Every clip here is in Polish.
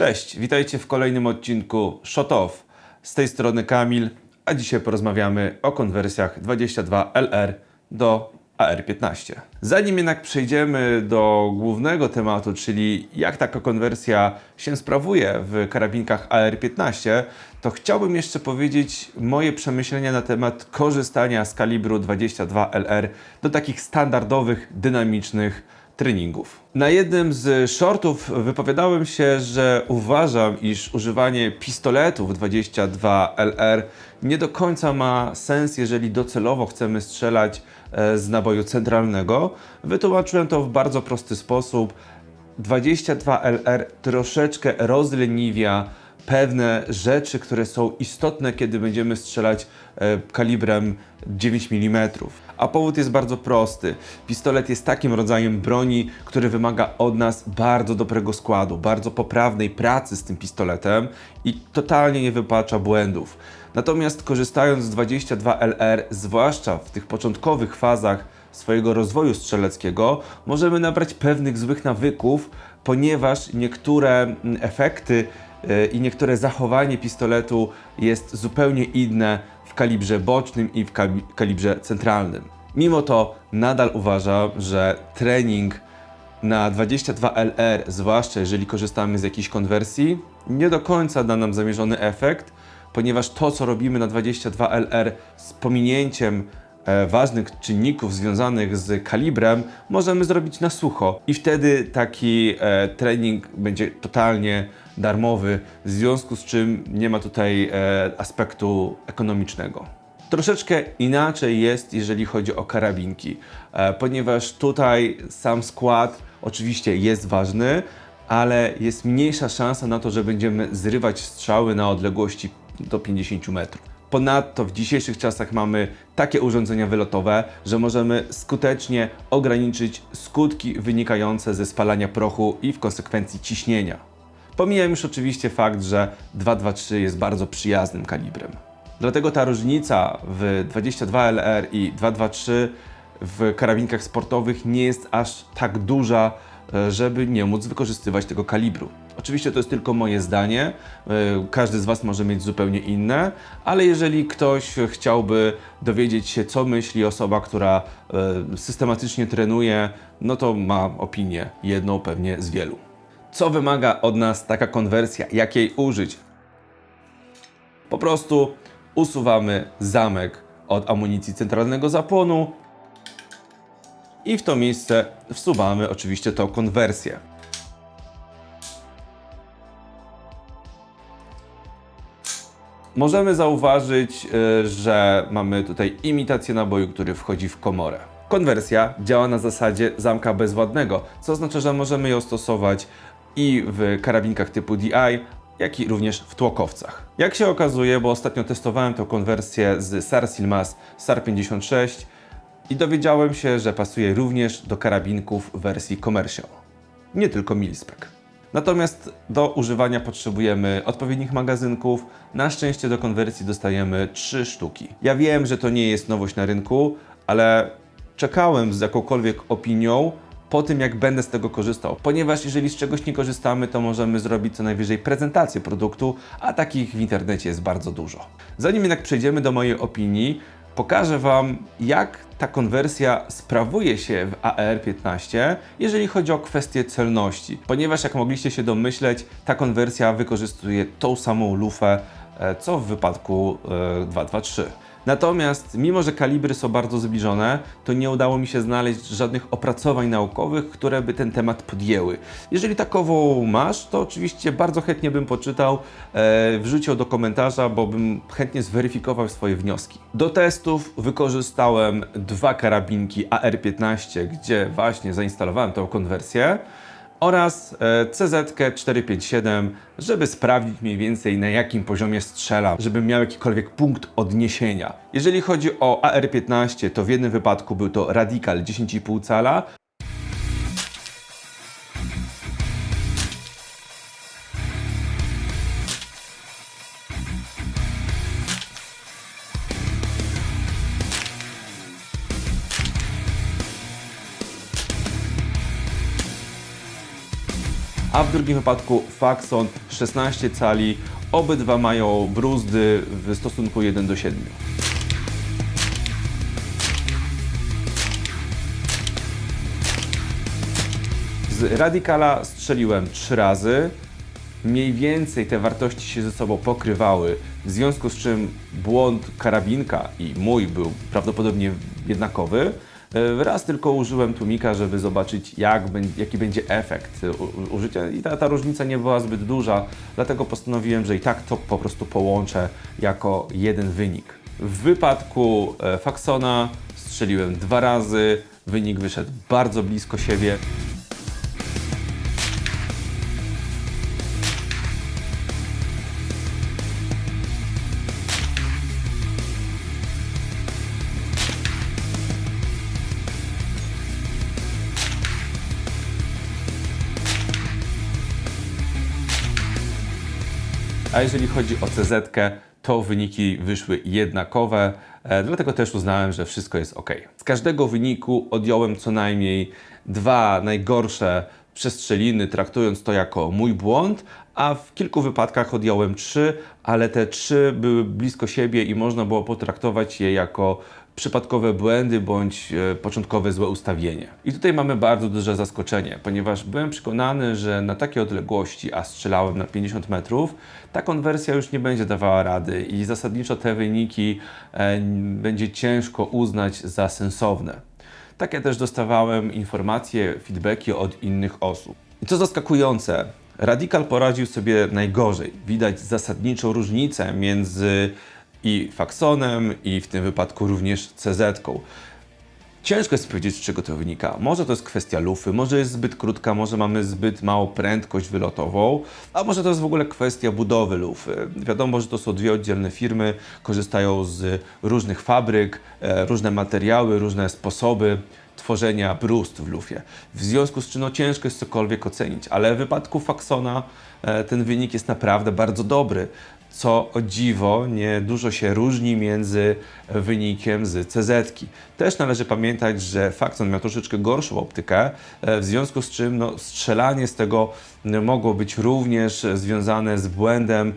Cześć, witajcie w kolejnym odcinku Shot Off. Z tej strony Kamil, a dzisiaj porozmawiamy o konwersjach 22LR do AR15. Zanim jednak przejdziemy do głównego tematu, czyli jak taka konwersja się sprawuje w karabinkach AR15, to chciałbym jeszcze powiedzieć moje przemyślenia na temat korzystania z kalibru 22LR do takich standardowych, dynamicznych treningów. Na jednym z shortów wypowiadałem się, że uważam, iż używanie pistoletów 22LR nie do końca ma sens, jeżeli docelowo chcemy strzelać e, z naboju centralnego. Wytłumaczyłem to w bardzo prosty sposób. 22LR troszeczkę rozleniwia pewne rzeczy, które są istotne, kiedy będziemy strzelać e, kalibrem 9 mm. A powód jest bardzo prosty. Pistolet jest takim rodzajem broni, który wymaga od nas bardzo dobrego składu, bardzo poprawnej pracy z tym pistoletem i totalnie nie wypacza błędów. Natomiast korzystając z 22LR, zwłaszcza w tych początkowych fazach swojego rozwoju strzeleckiego, możemy nabrać pewnych złych nawyków, ponieważ niektóre mm, efekty i niektóre zachowanie pistoletu jest zupełnie inne w kalibrze bocznym i w kali- kalibrze centralnym. Mimo to nadal uważam, że trening na 22LR, zwłaszcza jeżeli korzystamy z jakiejś konwersji, nie do końca da nam zamierzony efekt, ponieważ to, co robimy na 22LR z pominięciem e, ważnych czynników związanych z kalibrem, możemy zrobić na sucho. I wtedy taki e, trening będzie totalnie darmowy, w związku z czym nie ma tutaj e, aspektu ekonomicznego. Troszeczkę inaczej jest, jeżeli chodzi o karabinki, e, ponieważ tutaj sam skład oczywiście jest ważny, ale jest mniejsza szansa na to, że będziemy zrywać strzały na odległości do 50 metrów. Ponadto w dzisiejszych czasach mamy takie urządzenia wylotowe, że możemy skutecznie ograniczyć skutki wynikające ze spalania prochu i w konsekwencji ciśnienia. Pomijam już oczywiście fakt, że 223 jest bardzo przyjaznym kalibrem. Dlatego ta różnica w 22LR i 223 w karabinkach sportowych nie jest aż tak duża, e, żeby nie móc wykorzystywać tego kalibru. Oczywiście to jest tylko moje zdanie, e, każdy z Was może mieć zupełnie inne, ale jeżeli ktoś chciałby dowiedzieć się, co myśli osoba, która e, systematycznie trenuje, no to ma opinię, jedną pewnie z wielu. Co wymaga od nas taka konwersja? Jak jej użyć? Po prostu usuwamy zamek od amunicji centralnego zapłonu i w to miejsce wsuwamy oczywiście tą konwersję. Możemy zauważyć, y, że mamy tutaj imitację naboju, który wchodzi w komorę. Konwersja działa na zasadzie zamka bezwładnego, co oznacza, że możemy ją stosować i w karabinkach typu DI, jak i również w tłokowcach. Jak się okazuje, bo ostatnio testowałem tę konwersję z SAR Silmas SAR 56 i dowiedziałem się, że pasuje również do karabinków w wersji commercial, nie tylko milispec. Natomiast do używania potrzebujemy odpowiednich magazynków. Na szczęście do konwersji dostajemy 3 sztuki. Ja wiem, że to nie jest nowość na rynku, ale czekałem z jakąkolwiek opinią po tym, jak będę z tego korzystał. Ponieważ jeżeli z czegoś nie korzystamy, to możemy zrobić co najwyżej prezentację produktu, a takich w internecie jest bardzo dużo. Zanim jednak przejdziemy do mojej opinii, pokażę Wam, jak ta konwersja sprawuje się w AR15, jeżeli chodzi o kwestię celności. Ponieważ, jak mogliście się domyśleć, ta konwersja wykorzystuje tą samą lufę, e, co w wypadku e, 223. Natomiast, mimo że kalibry są bardzo zbliżone, to nie udało mi się znaleźć żadnych opracowań naukowych, które by ten temat podjęły. Jeżeli takową masz, to oczywiście bardzo chętnie bym poczytał, e, wrzucił do komentarza, bo bym chętnie zweryfikował swoje wnioski. Do testów wykorzystałem dwa karabinki AR-15, gdzie właśnie zainstalowałem tą konwersję oraz e, CZ457, żeby sprawdzić mniej więcej na jakim poziomie strzelam, żebym miał jakikolwiek punkt odniesienia. Jeżeli chodzi o AR-15, to w jednym wypadku był to Radical 10,5 cala, a w drugim wypadku Faxon 16 cali. Obydwa mają bruzdy w stosunku 1 do 7. Z Radicala strzeliłem 3 razy. Mniej więcej te wartości się ze sobą pokrywały, w związku z czym błąd karabinka i mój był prawdopodobnie jednakowy. E, Raz tylko użyłem tłumika, żeby zobaczyć, jak, jaki będzie efekt u- użycia, i ta, ta różnica nie była zbyt duża, dlatego postanowiłem, że i tak to po prostu połączę jako jeden wynik. W wypadku e, Faxona strzeliłem dwa razy, wynik wyszedł bardzo blisko siebie. A jeżeli chodzi o CZ, to wyniki wyszły jednakowe, e, dlatego też uznałem, że wszystko jest ok. Z każdego wyniku odjąłem co najmniej dwa najgorsze przestrzeliny, traktując to jako mój błąd, a w kilku wypadkach odjąłem trzy, ale te trzy były blisko siebie i można było potraktować je jako przypadkowe błędy bądź e, początkowe złe ustawienie. I tutaj mamy bardzo duże zaskoczenie, ponieważ byłem przekonany, że na takiej odległości, a strzelałem na 50 metrów, ta konwersja już nie będzie dawała rady i zasadniczo te wyniki e, będzie ciężko uznać za sensowne. Takie też dostawałem informacje, feedbacki od innych osób. I co zaskakujące, Radikal poradził sobie najgorzej. Widać zasadniczą różnicę między i Faxonem, i w tym wypadku również CZ-ką. Ciężko jest powiedzieć, czego to wynika. Może to jest kwestia lufy, może jest zbyt krótka, może mamy zbyt małą prędkość wylotową, a może to jest w ogóle kwestia budowy lufy. Wiadomo, że to są dwie oddzielne firmy, korzystają z różnych fabryk, e, różne materiały, różne sposoby tworzenia brust w lufie. W związku z czym no, ciężko jest cokolwiek ocenić, ale w wypadku Faxona e, ten wynik jest naprawdę bardzo dobry co o dziwo nie dużo się różni między wynikiem z CZ. -ki. Też należy pamiętać, że Faxon miał troszeczkę gorszą optykę, e, w związku z czym no, strzelanie z tego mogło być również związane z błędem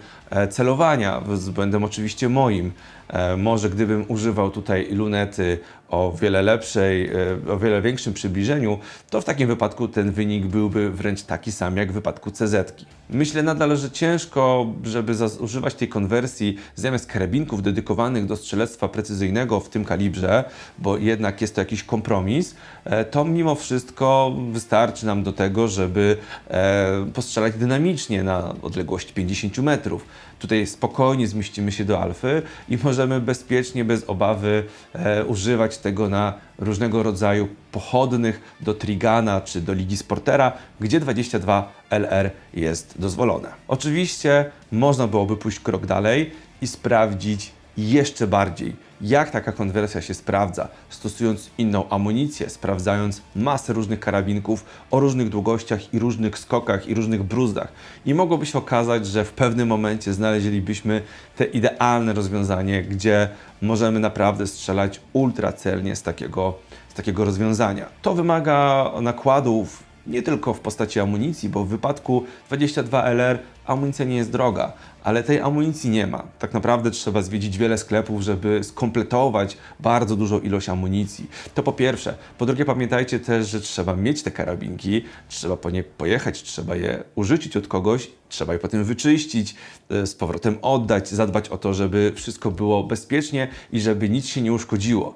celowania, z błędem oczywiście moim. E, Może gdybym używał tutaj lunety o wiele lepszej, e, o wiele większym przybliżeniu, to w takim wypadku ten wynik byłby wręcz taki sam jak w wypadku CZ. -ki. Myślę nadal, że ciężko, żeby używać tej konwersji zamiast karabinków dedykowanych do strzelectwa precyzyjnego w tym kalibrze, bo jednak jest to jakiś kompromis, e, to mimo wszystko wystarczy nam do tego, żeby e, postrzelać dynamicznie na odległość 50 metrów. Tutaj spokojnie zmieścimy się do alfy i możemy bezpiecznie, bez obawy e, używać tego na różnego rodzaju pochodnych do Trigana czy do Ligi Sportera, gdzie 22 LR jest dozwolone. Oczywiście można byłoby pójść krok dalej i sprawdzić jeszcze bardziej, jak taka konwersja się sprawdza, stosując inną amunicję, sprawdzając masę różnych karabinków o różnych długościach i różnych skokach i różnych bruzdach. I mogłoby się okazać, że w pewnym momencie znaleźlibyśmy te idealne rozwiązanie, gdzie możemy naprawdę strzelać ultra celnie z takiego, z takiego rozwiązania. To wymaga nakładów nie tylko w postaci amunicji, bo w wypadku 22LR amunicja nie jest droga, ale tej amunicji nie ma. Tak naprawdę trzeba zwiedzić wiele sklepów, żeby skompletować bardzo dużą ilość amunicji. To po pierwsze. Po drugie, pamiętajcie też, że trzeba mieć te karabinki, trzeba po nie pojechać, trzeba je użyczyć od kogoś, trzeba je potem wyczyścić, e, z powrotem oddać, zadbać o to, żeby wszystko było bezpiecznie i żeby nic się nie uszkodziło.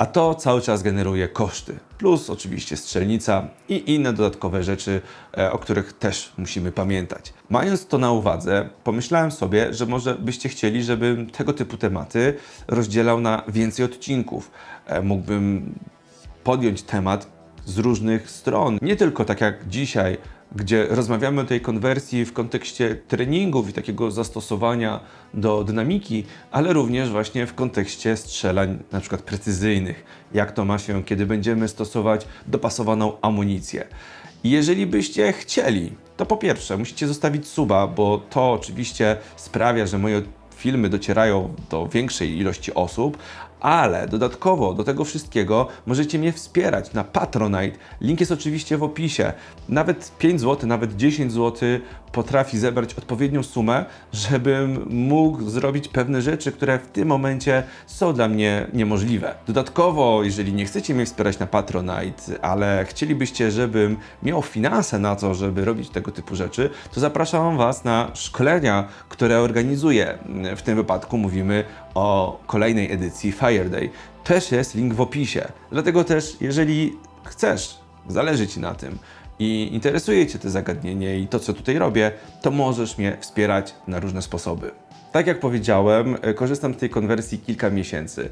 A to cały czas generuje koszty. Plus oczywiście strzelnica i inne dodatkowe rzeczy, e, o których też musimy pamiętać. Mając to na uwadze, pomyślałem sobie, że może byście chcieli, żebym tego typu tematy rozdzielał na więcej odcinków. E, Mógłbym podjąć temat z różnych stron. Nie tylko tak jak dzisiaj, gdzie rozmawiamy o tej konwersji w kontekście treningów i takiego zastosowania do dynamiki, ale również właśnie w kontekście strzelań na przykład precyzyjnych. Jak to ma się, kiedy będziemy stosować dopasowaną amunicję. Jeżeli byście chcieli, to po pierwsze musicie zostawić suba, bo to oczywiście sprawia, że moje filmy docierają do większej ilości osób, Ale dodatkowo do tego wszystkiego możecie mnie wspierać na Patronite. Link jest oczywiście w opisie. Nawet 5 zł, nawet 10 zł potrafi zebrać odpowiednią sumę, żebym mógł zrobić pewne rzeczy, które w tym momencie są dla mnie niemożliwe. Dodatkowo, jeżeli nie chcecie mnie wspierać na Patronite, ale chcielibyście, żebym miał finanse na to, żeby robić tego typu rzeczy, to zapraszam Was na szkolenia, które organizuję. W tym wypadku mówimy o kolejnej edycji Fire Day. Też jest link w opisie. Dlatego też, jeżeli chcesz, zależy Ci na tym i interesuje Cię to zagadnienie i to, co tutaj robię, to możesz mnie wspierać na różne sposoby. Tak jak powiedziałem, e, korzystam z tej konwersji kilka miesięcy.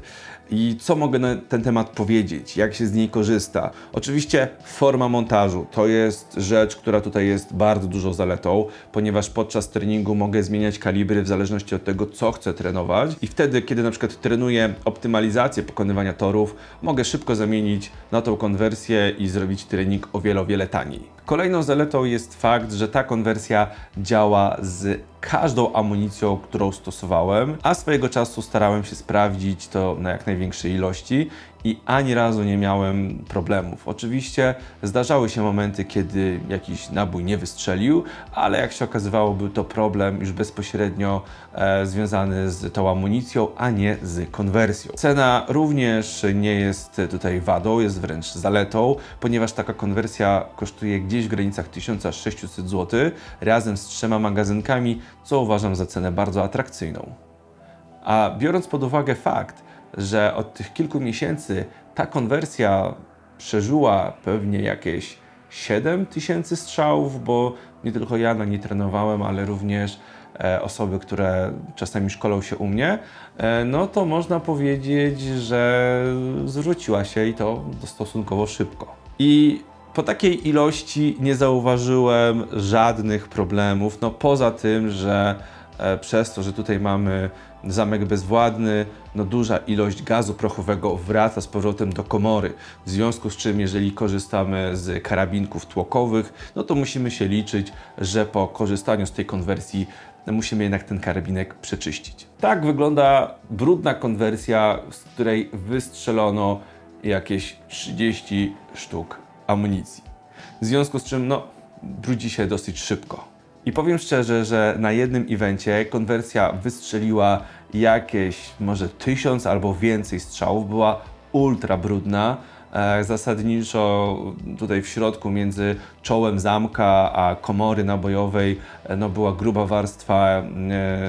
I co mogę na ten temat powiedzieć? Jak się z niej korzysta? Oczywiście forma montażu to jest rzecz, która tutaj jest bardzo dużą zaletą, ponieważ podczas treningu mogę zmieniać kalibry w zależności od tego, co chcę trenować. I wtedy, kiedy na przykład trenuję optymalizację pokonywania torów, mogę szybko zamienić na tą konwersję i zrobić trening o wiele, o wiele taniej. Kolejną zaletą jest fakt, że ta konwersja działa z każdą amunicją, którą stosowałem, a swojego czasu starałem się sprawdzić to na jak największej ilości i ani razu nie miałem problemów. Oczywiście zdarzały się momenty, kiedy jakiś nabój nie wystrzelił, ale jak się okazywało, był to problem już bezpośrednio e, związany z tą amunicją, a nie z konwersją. Cena również nie jest tutaj wadą, jest wręcz zaletą, ponieważ taka konwersja kosztuje gdzieś w granicach 1600 zł razem z trzema magazynkami, co uważam za cenę bardzo atrakcyjną. A biorąc pod uwagę fakt, że od tych kilku miesięcy ta konwersja przeżyła pewnie jakieś 7 tysięcy strzałów, bo nie tylko ja na niej trenowałem, ale również e, osoby, które czasami szkolą się u mnie, e, no to można powiedzieć, że zwróciła się i to stosunkowo szybko. I po takiej ilości nie zauważyłem żadnych problemów, no poza tym, że przez to, że tutaj mamy zamek bezwładny, no duża ilość gazu prochowego wraca z powrotem do komory. W związku z czym, jeżeli korzystamy z karabinków tłokowych, no to musimy się liczyć, że po korzystaniu z tej konwersji musimy jednak ten karabinek przeczyścić. Tak wygląda brudna konwersja, z której wystrzelono jakieś 30 sztuk amunicji. W związku z czym, no, brudzi się dosyć szybko. I powiem szczerze, że na jednym evencie konwersja wystrzeliła jakieś może tysiąc albo więcej strzałów, była ultra brudna. E, Zasadniczo tutaj w środku między czołem zamka a komory nabojowej e, no była gruba warstwa e,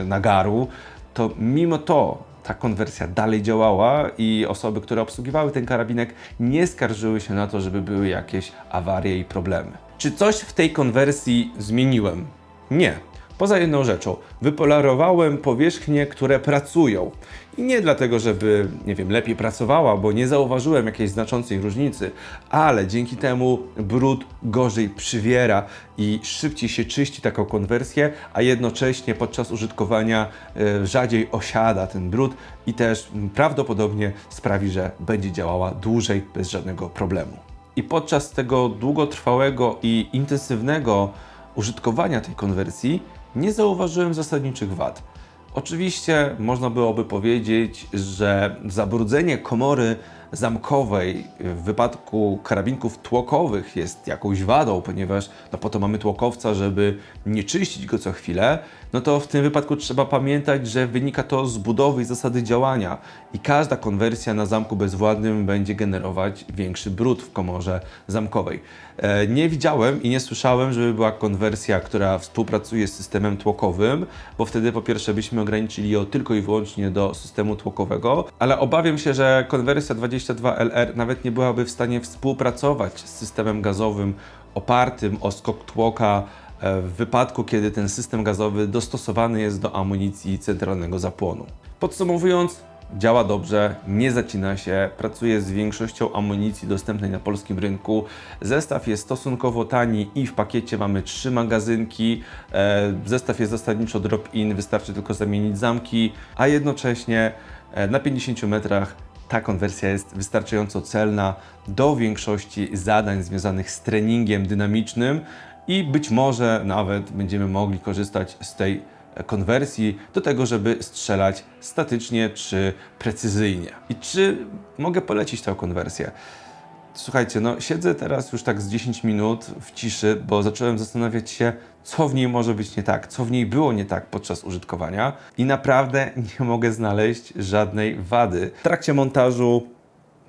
nagaru. To mimo to ta konwersja dalej działała i osoby, które obsługiwały ten karabinek, nie skarżyły się na to, żeby były jakieś awarie i problemy. Czy coś w tej konwersji zmieniłem? Nie. Poza jedną rzeczą, wypolarowałem powierzchnie, które pracują. I nie dlatego, żeby, nie wiem, lepiej pracowała, bo nie zauważyłem jakiejś znaczącej różnicy, ale dzięki temu brud gorzej przywiera i szybciej się czyści taką konwersję, a jednocześnie podczas użytkowania e, rzadziej osiada ten brud i też prawdopodobnie sprawi, że będzie działała dłużej bez żadnego problemu. I podczas tego długotrwałego i intensywnego użytkowania tej konwersji nie zauważyłem zasadniczych wad. Oczywiście można byłoby powiedzieć, że zabrudzenie komory zamkowej w wypadku karabinków tłokowych jest jakąś wadą, ponieważ no po to mamy tłokowca, żeby nie czyścić go co chwilę, no to w tym wypadku trzeba pamiętać, że wynika to z budowy i zasady działania i każda konwersja na zamku bezwładnym będzie generować większy brud w komorze zamkowej. E, Nie widziałem i nie słyszałem, żeby była konwersja, która współpracuje z systemem tłokowym, bo wtedy po pierwsze byśmy ograniczyli ją tylko i wyłącznie do systemu tłokowego, ale obawiam się, że konwersja 22LR nawet nie byłaby w stanie współpracować z systemem gazowym opartym o skok tłoka w wypadku, kiedy ten system gazowy dostosowany jest do amunicji centralnego zapłonu. Podsumowując, działa dobrze, nie zacina się, pracuje z większością amunicji dostępnej na polskim rynku. Zestaw jest stosunkowo tani i w pakiecie mamy trzy magazynki. E, Zestaw jest zasadniczo drop-in, wystarczy tylko zamienić zamki, a jednocześnie e, na 50 metrach ta konwersja jest wystarczająco celna do większości zadań związanych z treningiem dynamicznym i być może nawet będziemy mogli korzystać z tej konwersji do tego, żeby strzelać statycznie czy precyzyjnie. I czy mogę polecić tę konwersję? Słuchajcie, no siedzę teraz już tak z 10 minut w ciszy, bo zacząłem zastanawiać się, co w niej może być nie tak, co w niej było nie tak podczas użytkowania i naprawdę nie mogę znaleźć żadnej wady. W trakcie montażu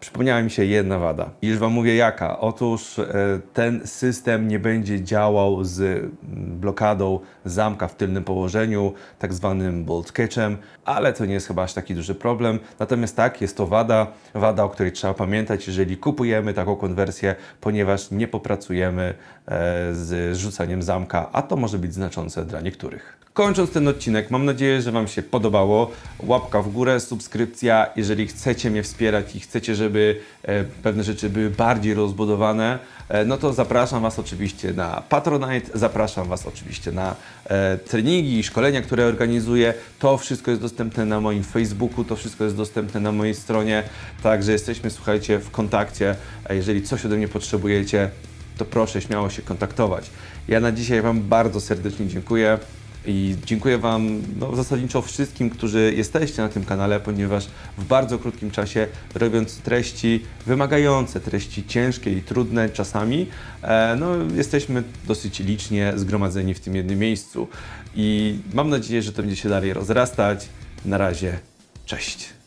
przypomniała mi się jedna wada. Już Wam mówię jaka. Otóż e, ten system nie będzie działał z mm, blokadą zamka w tylnym położeniu, tak zwanym bolt catchem, ale to nie jest chyba aż taki duży problem. Natomiast tak, jest to wada, wada, o której trzeba pamiętać, jeżeli kupujemy taką konwersję, ponieważ nie popracujemy e, z rzucaniem zamka, a to może być znaczące dla niektórych. Kończąc ten odcinek, mam nadzieję, że Wam się podobało. Łapka w górę, subskrypcja. Jeżeli chcecie mnie wspierać i chcecie, żeby e, pewne rzeczy były bardziej rozbudowane, e, no to zapraszam Was oczywiście na Patronite, zapraszam Was oczywiście na e, treningi i szkolenia, które organizuję. To wszystko jest dostępne na moim Facebooku, to wszystko jest dostępne na mojej stronie. Także jesteśmy, słuchajcie, w kontakcie. Jeżeli coś ode mnie potrzebujecie, to proszę śmiało się kontaktować. Ja na dzisiaj Wam bardzo serdecznie dziękuję. I dziękuję Wam no, zasadniczo wszystkim, którzy jesteście na tym kanale, ponieważ w bardzo krótkim czasie, robiąc treści wymagające, treści ciężkie i trudne czasami, e, no, jesteśmy dosyć licznie zgromadzeni w tym jednym miejscu. I mam nadzieję, że to będzie się dalej rozrastać. Na razie, cześć.